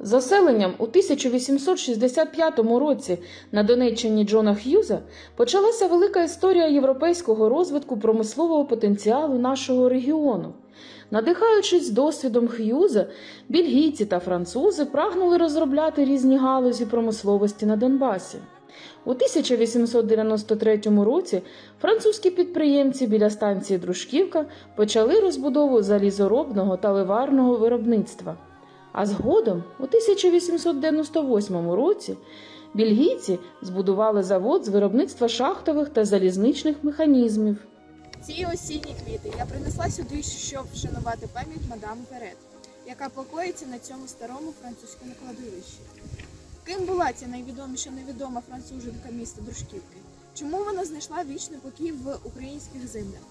Заселенням у 1865 році на Донеччині Джона Х'юза почалася велика історія європейського розвитку промислового потенціалу нашого регіону. Надихаючись досвідом Х'юза, бельгійці та французи прагнули розробляти різні галузі промисловості на Донбасі. У 1893 році французькі підприємці біля станції Дружківка почали розбудову залізоробного та ливарного виробництва. А згодом, у 1898 році, бельгійці збудували завод з виробництва шахтових та залізничних механізмів. Ці осінні квіти я принесла сюди, щоб вшанувати пам'ять мадам Перет, яка покоїться на цьому старому французькому кладовищі. Ким була ця найвідоміша невідома француженка міста Дружківки? Чому вона знайшла вічний покій в українських землях?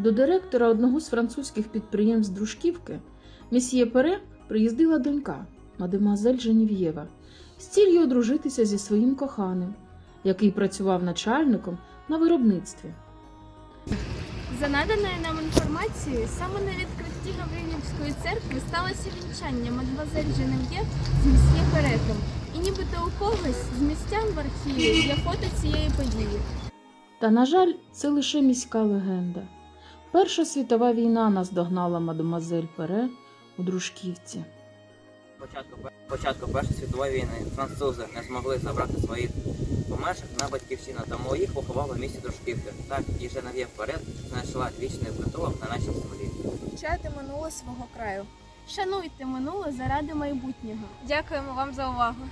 До директора одного з французьких підприємств Дружківки, месьє Пере, приїздила донька, мадемуазель Женів'єва, з ціллю одружитися зі своїм коханим, який працював начальником на виробництві. За наданою нам інформацією, саме на відкритті Гаврилівської церкви сталося вінчання мадемуазель Женев'єв з місьє Перетом. І нібито у когось з містян в архіві є фото цієї події. Та, на жаль, це лише міська легенда. Перша світова війна наздогнала мадемуазель Пере у Дружківці. Початку, початку Першої світової війни французи не змогли забрати своїх померших на батьківщину, тому їх поховали в місті Дружківки. Так і Женев'єв вперед знайшла вічний притулок на нашій землі. Вчати минуле свого краю. Шануйте минуле заради майбутнього. Дякуємо вам за увагу.